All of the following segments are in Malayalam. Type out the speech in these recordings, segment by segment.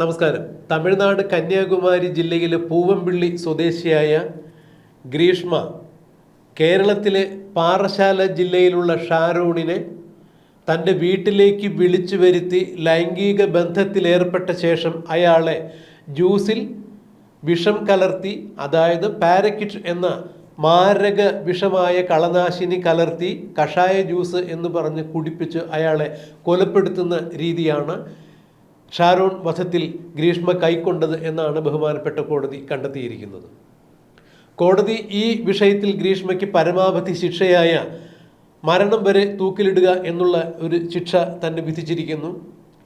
നമസ്കാരം. തമിഴ്നാട് കന്യാകുമാരി ജില്ലയിലെ പൂവമ്പിള്ളി സ്വദേശിയായ ഗ്രീഷ്മ കേരളത്തിലെ പാറശാല ജില്ലയിലുള്ള ഷാരൂണിനെ തന്റെ വീട്ടിലേക്ക് വിളിച്ചു വരുത്തി ലൈംഗിക ബന്ധത്തിലേർപ്പെട്ട ശേഷം അയാളെ ജ്യൂസിൽ വിഷം കലർത്തി അതായത് പാരക്കിറ്റ് എന്ന മാരക വിഷമായ കളനാശിനി കലർത്തി കഷായ ജ്യൂസ് എന്ന് പറഞ്ഞ് കുടിപ്പിച്ച് അയാളെ കൊലപ്പെടുത്തുന്ന രീതിയാണ് ഷാരോൺ വധത്തിൽ ഗ്രീഷ്മ കൈക്കൊണ്ടത് എന്നാണ് ബഹുമാനപ്പെട്ട കോടതി കണ്ടെത്തിയിരിക്കുന്നത്. കോടതി ഈ വിഷയത്തിൽ ഗ്രീഷ്മയ്ക്ക് പരമാവധി ശിക്ഷയായ മരണം വരെ തൂക്കിലിടുക എന്നുള്ള ഒരു ശിക്ഷ തന്നെ വിധിച്ചിരിക്കുന്നു.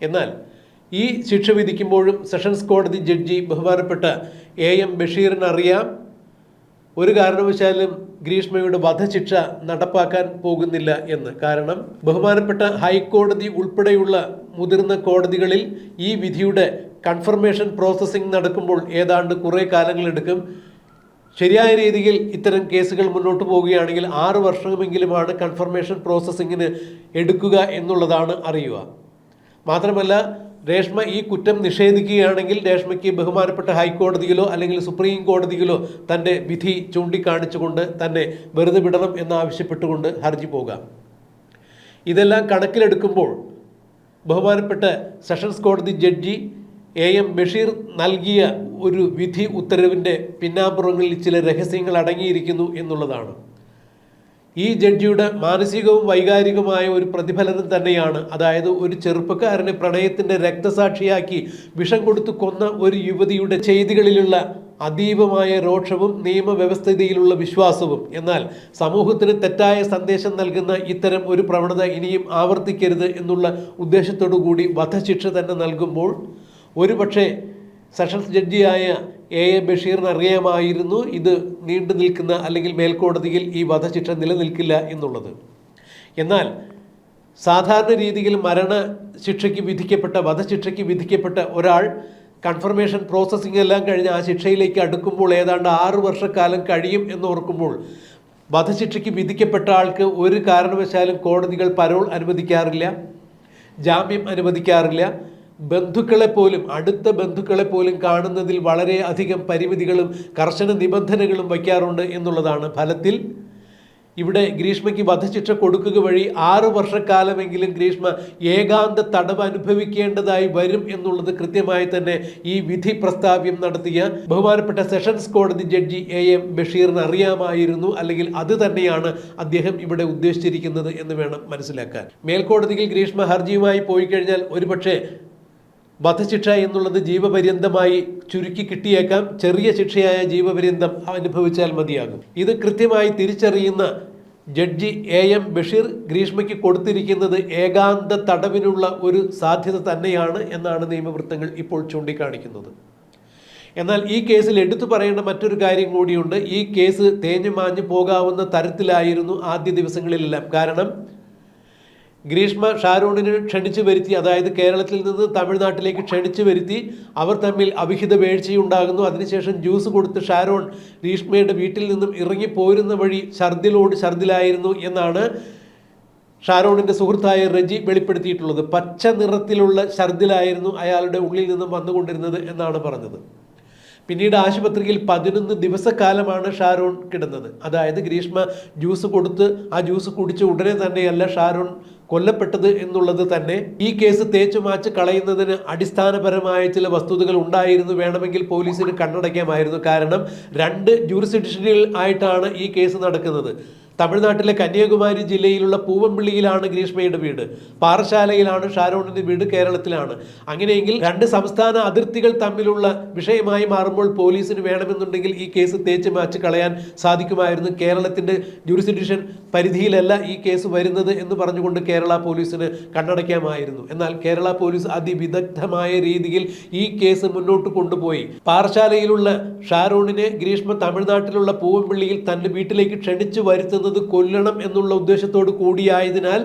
എന്നാൽ ഈ ശിക്ഷ വിധിക്കുമ്പോഴും സെഷൻസ് കോടതി ജഡ്ജി ബഹുമാനപ്പെട്ട എ എം ബഷീറിനറിയാം ഒരു കാരണവശാലും ഗ്രീഷ്മയുടെ വധശിക്ഷ നടപ്പാക്കാൻ പോകുന്നില്ല എന്ന്. കാരണം ബഹുമാനപ്പെട്ട ഹൈക്കോടതി ഉൾപ്പെടെയുള്ള മുതിർന്ന കോടതികളിൽ ഈ വിധിയുടെ കൺഫർമേഷൻ പ്രോസസ്സിംഗ് നടക്കുമ്പോൾ ഏതാണ്ട് കുറേ കാലങ്ങളെടുക്കും. ശരിയായ രീതിയിൽ ഇത്തരം കേസുകൾ മുന്നോട്ട് പോവുകയാണെങ്കിൽ ആറു വർഷമെങ്കിലുമാണ് കൺഫർമേഷൻ പ്രോസസ്സിങ്ങിന് എടുക്കുക എന്നുള്ളതാണ് അറിയുക. മാത്രമല്ല രേഷ്മ ഈ കുറ്റം നിഷേധിക്കുകയാണെങ്കിൽ രേഷ്മയ്ക്ക് ബഹുമാനപ്പെട്ട ഹൈക്കോടതിയിലോ അല്ലെങ്കിൽ സുപ്രീം കോടതിയിലോ തന്റെ വിധി ചൂണ്ടിക്കാണിച്ചുകൊണ്ട് തന്നെ വെറുതെ വിടണം എന്നാവശ്യപ്പെട്ടുകൊണ്ട് ഹർജി പോകാം. ഇതെല്ലാം കണക്കിലെടുക്കുമ്പോൾ ബഹുമാനപ്പെട്ട സെഷൻസ് കോടതി ജഡ്ജി എ എം ബഷീർ നൽകിയ ഒരു വിധി ഉത്തരവിന്റെ പിന്നാമ്പുറങ്ങളിൽ ചില രഹസ്യങ്ങൾ അടങ്ങിയിരിക്കുന്നു എന്നുള്ളതാണ്. ഈ ജഡ്ജിയുടെ മാനസികവും വൈകാരികവുമായ ഒരു പ്രതിഫലനം തന്നെയാണ്. അതായത് ഒരു ചെറുപ്പക്കാരനെ പ്രണയത്തിന്റെ രക്തസാക്ഷിയാക്കി വിഷം കൊടുത്തു കൊന്ന ഒരു യുവതിയുടെ ചെയ്തികളിലുള്ള അതീവമായ രോക്ഷവും നിയമവ്യവസ്ഥിതിയിലുള്ള വിശ്വാസവും. എന്നാൽ സമൂഹത്തിന് തെറ്റായ സന്ദേശം നൽകുന്ന ഇത്തരം ഒരു പ്രവണത ഇനിയും ആവർത്തിക്കരുത് എന്നുള്ള ഉദ്ദേശത്തോടു കൂടി വധശിക്ഷ തന്നെ നൽകുമ്പോൾ ഒരുപക്ഷെ സെഷൻസ് ജഡ്ജിയായ എ എ ബഷീറിന് അറിയാമായിരുന്നു ഇത് നീണ്ടു നിൽക്കുന്ന അല്ലെങ്കിൽ മേൽക്കോടതിയിൽ ഈ വധശിക്ഷ നിലനിൽക്കില്ല എന്നുള്ളത്. എന്നാൽ സാധാരണ രീതിയിൽ മരണ ശിക്ഷയ്ക്ക് വിധിക്കപ്പെട്ട വധശിക്ഷയ്ക്ക് വിധിക്കപ്പെട്ട ഒരാൾ കൺഫർമേഷൻ പ്രോസസ്സിംഗ് എല്ലാം കഴിഞ്ഞ് ആ ശിക്ഷയിലേക്ക് അടുക്കുമ്പോൾ ഏതാണ്ട് ആറു വർഷക്കാലം കഴിയും എന്ന് ഓർക്കുമ്പോൾ വധശിക്ഷയ്ക്ക് വിധിക്കപ്പെട്ട ആൾക്ക് ഒരു കാരണവശാലും കോടതികൾ പരോൾ അനുവദിക്കാറില്ല ജാമ്യം അനുവദിക്കാറില്ല ബന്ധുക്കളെ പോലും അടുത്ത ബന്ധുക്കളെ പോലും കാണുന്നതിൽ വളരെ അധികം പരിമിതികളും കർശന നിബന്ധനകളും വയ്ക്കാറുണ്ട് എന്നുള്ളതാണ് ഫലത്തിൽ. ഇവിടെ ഗ്രീഷ്മയ്ക്ക് വധശിക്ഷ കൊടുക്കുക വഴി ആറു വർഷക്കാലമെങ്കിലും ഗ്രീഷ്മ ഏകാന്ത തടവ് അനുഭവിക്കേണ്ടതായി വരും എന്നുള്ളത് കൃത്യമായി തന്നെ ഈ വിധി പ്രസ്താവ്യം നടത്തിയ ബഹുമാനപ്പെട്ട സെഷൻസ് കോടതി ജഡ്ജി എ എം ബഷീറിന് അറിയാമായിരുന്നു. അല്ലെങ്കിൽ അത് തന്നെയാണ് അദ്ദേഹം ഇവിടെ ഉദ്ദേശിച്ചിരിക്കുന്നത് എന്ന് വേണം മനസ്സിലാക്കാൻ. മേൽക്കോടതിയിൽ ഗ്രീഷ്മ ഹർജിയുമായി പോയി കഴിഞ്ഞാൽ ഒരുപക്ഷെ വധശിക്ഷ എന്നുള്ളത് ജീവപര്യന്തമായി ചുരുക്കി കിട്ടിയേക്കാം. ചെറിയ ശിക്ഷയായ ജീവപര്യന്തം അനുഭവിച്ചാൽ മതിയാകും. ഇത് കൃത്യമായി തിരിച്ചറിയുന്ന ജഡ്ജി എ എം ബഷീർ ഗ്രീഷ്മയ്ക്ക് കൊടുത്തിരിക്കുന്നത് ഏകാന്ത തടവിനുള്ള ഒരു സാധ്യത തന്നെയാണ് എന്നാണ് നിയമവൃത്തങ്ങൾ ഇപ്പോൾ ചൂണ്ടിക്കാണിക്കുന്നത്. എന്നാൽ ഈ കേസിൽ എടുത്തു പറയേണ്ട മറ്റൊരു കാര്യം കൂടിയുണ്ട്. ഈ കേസ് തേഞ്ഞു മാഞ്ഞു പോകാവുന്ന തരത്തിലായിരുന്നു ആദ്യ ദിവസങ്ങളിലെല്ലാം. കാരണം ഗ്രീഷ്മ ഷാരൂണിന് ക്ഷണിച്ചു വരുത്തി അതായത് കേരളത്തിൽ നിന്ന് തമിഴ്നാട്ടിലേക്ക് ക്ഷണിച്ചു വരുത്തി അവർ തമ്മിൽ അവിഹിത വീഴ്ചയുണ്ടാകുന്നു. അതിനുശേഷം ജ്യൂസ് കൊടുത്ത് ഷാരോൺ ഗ്രീഷ്മയുടെ വീട്ടിൽ നിന്നും ഇറങ്ങിപ്പോരുന്ന വഴി ഛർദിലോട് ഛർദിലായിരുന്നു എന്നാണ് ഷാരോണിന്റെ സുഹൃത്തായ റജി വെളിപ്പെടുത്തിയിട്ടുള്ളത്. പച്ച നിറത്തിലുള്ള ഛർദിലായിരുന്നു അയാളുടെ ഉള്ളിൽ നിന്നും വന്നുകൊണ്ടിരുന്നത് എന്നാണ് പറഞ്ഞത്. പിന്നീട് ആശുപത്രിയിൽ പതിനൊന്ന് ദിവസക്കാലമാണ് ഷാരോൺ കിടന്നത്. അതായത് ഗ്രീഷ്മ ജ്യൂസ് കൊടുത്ത് ആ ജ്യൂസ് കുടിച്ച ഉടനെ തന്നെയല്ല ഷാരോൺ കൊല്ലപ്പെട്ടത് എന്നുള്ളത് തന്നെ ഈ കേസ് തേച്ചു മാച്ച് കളയുന്നതിന് അടിസ്ഥാനപരമായ ചില വസ്തുതകൾ ഉണ്ടായിരുന്നു വേണമെങ്കിൽ പോലീസിന് കണ്ണടയ്ക്കാമായിരുന്നു. കാരണം രണ്ട് ജൂറിസ്ഡിക്ഷനിൽ ആയിട്ടാണ് ഈ കേസ് നടക്കുന്നത്. തമിഴ്നാട്ടിലെ കന്യാകുമാരി ജില്ലയിലുള്ള പൂവമ്പിള്ളിയിലാണ് ഗ്രീഷ്മയുടെ വീട്. പാറശാലയിലാണ് ഷാരോണിന്റെ വീട് കേരളത്തിലാണ്. അങ്ങനെയെങ്കിൽ രണ്ട് സംസ്ഥാന അതിർത്തികൾ തമ്മിലുള്ള വിഷയമായി മാറുമ്പോൾ പോലീസിന് വേണമെന്നുണ്ടെങ്കിൽ ഈ കേസ് തേച്ച് മാച്ച് കളയാൻ സാധിക്കുമായിരുന്നു. കേരളത്തിന്റെ ജൂറിസ്ഡിക്ഷൻ പരിധിയിലല്ല ഈ കേസ് വരുന്നത് എന്ന് പറഞ്ഞുകൊണ്ട് കേരള പോലീസിന് കണ്ണടയ്ക്കാമായിരുന്നു. എന്നാൽ കേരള പോലീസ് അതിവിദഗ്ധമായ രീതിയിൽ ഈ കേസ് മുന്നോട്ട് കൊണ്ടുപോയി. പാറശാലയിലുള്ള ഷാരോണിനെ ഗ്രീഷ്മ തമിഴ്നാട്ടിലുള്ള പൂവമ്പിള്ളിയിൽ തന്റെ വീട്ടിലേക്ക് ക്ഷണിച്ചു വരുത്തുന്നത് കൊല്ലണം എന്നുള്ള ഉദ്ദേശത്തോട് കൂടിയായതിനാൽ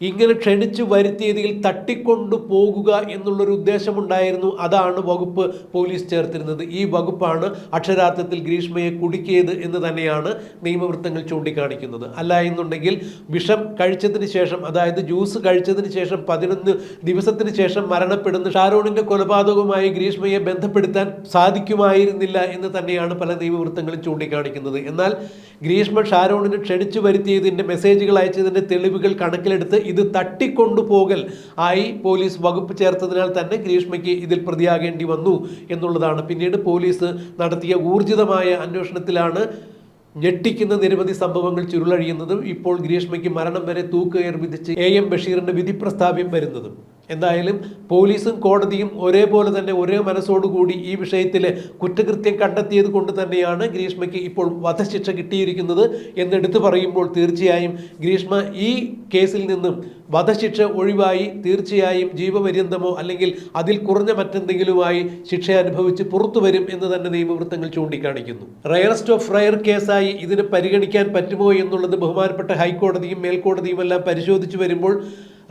ഇങ്ങനെ ക്ഷണിച്ചു വരുത്തിയതിൽ തട്ടിക്കൊണ്ടു പോകുക എന്നുള്ളൊരു ഉദ്ദേശമുണ്ടായിരുന്നു. അതാണ് വകുപ്പ് പോലീസ് ചേർത്തിരുന്നത്. ഈ വകുപ്പാണ് അക്ഷരാർത്ഥത്തിൽ ഗ്രീഷ്മയെ കുടുക്കിയത് എന്ന് തന്നെയാണ് നിയമവൃത്തങ്ങൾ ചൂണ്ടിക്കാണിക്കുന്നത്. അല്ല എന്നുണ്ടെങ്കിൽ വിഷം കഴിച്ചതിന് ശേഷം അതായത് ജ്യൂസ് കഴിച്ചതിന് ശേഷം പതിനൊന്ന് ദിവസത്തിന് ശേഷം മരണപ്പെടുന്ന ഷാരോണിന്റെ കൊലപാതകവുമായി ഗ്രീഷ്മയെ ബന്ധപ്പെടുത്താൻ സാധിക്കുമായിരുന്നില്ല എന്ന് തന്നെയാണ് പല നിയമവൃത്തങ്ങളും ചൂണ്ടിക്കാണിക്കുന്നത്. എന്നാൽ ഗ്രീഷ്മ ഷാരോണിന് ക്ഷണിച്ചു വരുത്തിയതിന്റെ മെസ്സേജുകൾ അയച്ചതിന്റെ തെളിവുകൾ കണക്കിലെടുത്ത് ഇത് തട്ടിക്കൊണ്ടുപോകൽ ആയി പോലീസ് വകുപ്പ് ചേർത്തതിനാൽ തന്നെ ഗ്രീഷ്മയ്ക്ക് ഇതിൽ പ്രതിയാകേണ്ടി വന്നു എന്നുള്ളതാണ്. പിന്നീട് പോലീസ് നടത്തിയ ഊർജിതമായ അന്വേഷണത്തിലാണ് ഞെട്ടിക്കുന്ന നിരവധി സംഭവങ്ങൾ ചുരുളഴിയുന്നതും ഇപ്പോൾ ഗ്രീഷ്മയ്ക്ക് മരണം വരെ തൂക്കുകയർ വിധിച്ച് എ എം ബഷീറിന്റെ വിധി പ്രസ്താവ്യം വരുന്നതും. എന്തായാലും പോലീസും കോടതിയും ഒരേപോലെ തന്നെ ഒരേ മനസ്സോടുകൂടി ഈ വിഷയത്തിൽ കുറ്റകൃത്യം കണ്ടെത്തിയത് കൊണ്ട് തന്നെയാണ് ഗ്രീഷ്മയ്ക്ക് ഇപ്പോൾ വധശിക്ഷ കിട്ടിയിരിക്കുന്നത് എന്നെടുത്ത് പറയുമ്പോൾ തീർച്ചയായും ഗ്രീഷ്മ ഈ കേസിൽ നിന്നും വധശിക്ഷ ഒഴിവായി തീർച്ചയായും ജീവപര്യന്തമോ അല്ലെങ്കിൽ അതിൽ കുറഞ്ഞ മറ്റെന്തെങ്കിലുമായി ശിക്ഷ അനുഭവിച്ച് പുറത്തു വരും എന്ന് തന്നെ നിയമവൃത്തങ്ങൾ ചൂണ്ടിക്കാണിക്കുന്നു. റയറസ്റ്റ് ഓഫ് റയർ കേസായി ഇതിനെ പരിഗണിക്കാൻ പറ്റുമോ എന്നുള്ളത് ബഹുമാനപ്പെട്ട ഹൈക്കോടതിയും മേൽക്കോടതിയും എല്ലാം പരിശോധിച്ചു വരുമ്പോൾ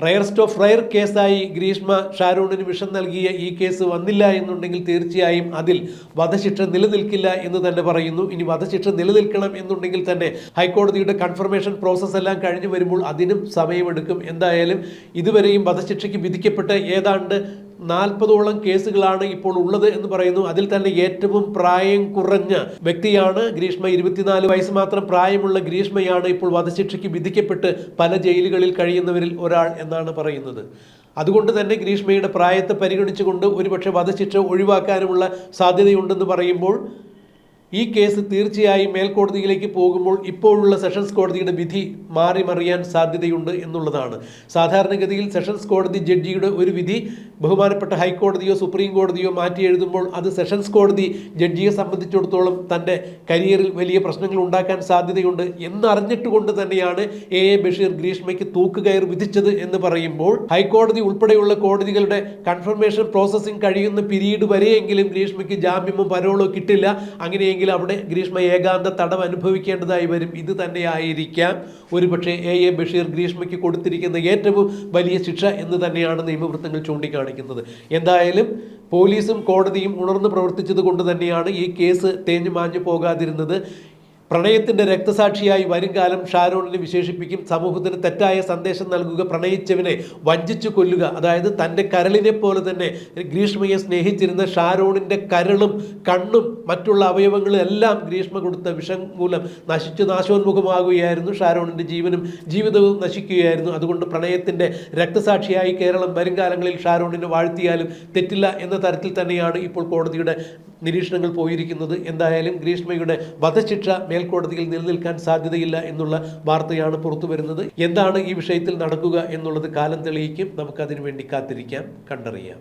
റയർസ്റ്റ് ഓഫ് റയർ കേസായി ഗ്രീഷ്മ ഷാരൂണിന് വിഷം നൽകിയ ഈ കേസ് വന്നില്ല എന്നുണ്ടെങ്കിൽ തീർച്ചയായും അതിൽ വധശിക്ഷ നിലനിൽക്കില്ല എന്ന് തന്നെ പറയുന്നു. ഇനി വധശിക്ഷ നിലനിൽക്കണം എന്നുണ്ടെങ്കിൽ തന്നെ ഹൈക്കോടതിയുടെ കൺഫർമേഷൻ പ്രോസസ്സ് എല്ലാം കഴിഞ്ഞു വരുമ്പോൾ അതിനും സമയമെടുക്കും. എന്തായാലും ഇതുവരെയും വധശിക്ഷയ്ക്ക് വിധിക്കപ്പെട്ട ഏതാണ്ട് നാൽപ്പതോളം കേസുകളാണ് ഇപ്പോൾ ഉള്ളത് എന്ന് പറയുന്നു. അതിൽ തന്നെ ഏറ്റവും പ്രായം കുറഞ്ഞ വ്യക്തിയാണ് ഗ്രീഷ്മ. ഇരുപത്തിനാല് വയസ്സ് മാത്രം പ്രായമുള്ള ഗ്രീഷ്മയാണ് ഇപ്പോൾ വധശിക്ഷയ്ക്ക് വിധിക്കപ്പെട്ട് പല ജയിലുകളിൽ കഴിയുന്നവരിൽ ഒരാൾ എന്നാണ് പറയുന്നത്. അതുകൊണ്ട് തന്നെ ഗ്രീഷ്മയുടെ പ്രായത്തെ പരിഗണിച്ചുകൊണ്ട് ഒരുപക്ഷെ വധശിക്ഷ ഒഴിവാക്കാനുമുള്ള സാധ്യതയുണ്ടെന്ന് പറയുമ്പോൾ ഈ കേസ് തീർച്ചയായും മേൽക്കോടതിയിലേക്ക് പോകുമ്പോൾ ഇപ്പോഴുള്ള സെഷൻസ് കോടതിയുടെ വിധി മാറിമറിയാൻ സാധ്യതയുണ്ട് എന്നുള്ളതാണ്. സാധാരണഗതിയിൽ സെഷൻസ് കോടതി ജഡ്ജിയുടെ ഒരു വിധി ബഹുമാനപ്പെട്ട ഹൈക്കോടതിയോ സുപ്രീം കോടതിയോ മാറ്റി എഴുതുമ്പോൾ അത് സെഷൻസ് കോടതി ജഡ്ജിയെ സംബന്ധിച്ചിടത്തോളം തന്റെ കരിയറിൽ വലിയ പ്രശ്നങ്ങൾ ഉണ്ടാക്കാൻ സാധ്യതയുണ്ട് എന്നറിഞ്ഞിട്ടുകൊണ്ട് തന്നെയാണ് എ എ ബഷീർ ഗ്രീഷ്മയ്ക്ക് തൂക്കുകയർ വിധിച്ചത് എന്ന് പറയുമ്പോൾ ഹൈക്കോടതി ഉൾപ്പെടെയുള്ള കോടതികളുടെ കൺഫർമേഷൻ പ്രോസസ്സിംഗ് കഴിയുന്ന പിരീഡ് വരെയെങ്കിലും ഗ്രീഷ്മയ്ക്ക് ജാമ്യമോ പരോളോ കിട്ടില്ല. അങ്ങനെയെങ്കിൽ അവിടെ ഗ്രീഷ്മ ഏകാന്ത തടം അനുഭവിക്കേണ്ടതായി വരും. ഇത് തന്നെയായിരിക്കാം ഒരുപക്ഷെ എ. എ. ബഷീർ ഗ്രീഷ്മയ്ക്ക് കൊടുത്തിരിക്കുന്ന ഏറ്റവും വലിയ ശിക്ഷ എന്ന് തന്നെയാണ് നിയമവൃത്തങ്ങൾ ചൂണ്ടിക്കാണിക്കുന്നത്. എന്തായാലും പോലീസും കോടതിയും ഉണർന്ന് പ്രവർത്തിച്ചത് കൊണ്ട് തന്നെയാണ് ഈ കേസ് തേഞ്ഞു മാഞ്ഞു പോകാതിരുന്നത്. പ്രണയത്തിന്റെ രക്തസാക്ഷിയായി വരുംകാലം ഷാരോണിനെ വിശേഷിപ്പിക്കും. സമൂഹത്തിന് തെറ്റായ സന്ദേശം നൽകുക പ്രണയിച്ചവനെ വഞ്ചിച്ചു കൊല്ലുക. അതായത് തന്റെ കരളിനെ പോലെ തന്നെ ഗ്രീഷ്മയെ സ്നേഹിച്ചിരുന്ന ഷാരോണിന്റെ കരളും കണ്ണും മറ്റുള്ള അവയവങ്ങളും എല്ലാം ഗ്രീഷ്മ കൊടുത്ത വിഷം മൂലം നശിച്ചു നാശോന്മുഖമാകുകയായിരുന്നു ഷാരോണിന്റെ ജീവനും ജീവിതവും നശിക്കുകയായിരുന്നു. അതുകൊണ്ട് പ്രണയത്തിന്റെ രക്തസാക്ഷിയായി കേരളം വരുംകാലങ്ങളിൽ ഷാരോണിനെ വാഴ്ത്തിയാലും തെറ്റില്ല എന്ന തരത്തിൽ തന്നെയാണ് ഇപ്പോൾ കോടതിയുടെ നിരീക്ഷണങ്ങൾ പോയിരിക്കുന്നത് എന്തായാലും ഗ്രീഷ്മയുടെ വധശിക്ഷ മേൽക്കോടതിയിൽ നിലനിൽക്കാൻ സാധ്യതയില്ല എന്നുള്ള വാർത്തയാണ് പുറത്തു വരുന്നത്. എന്താണ് ഈ വിഷയത്തിൽ നടക്കുക എന്നുള്ളത് കാലം തെളിയിക്കും. നമുക്കതിനു വേണ്ടി കാത്തിരിക്കാം കണ്ടറിയാം.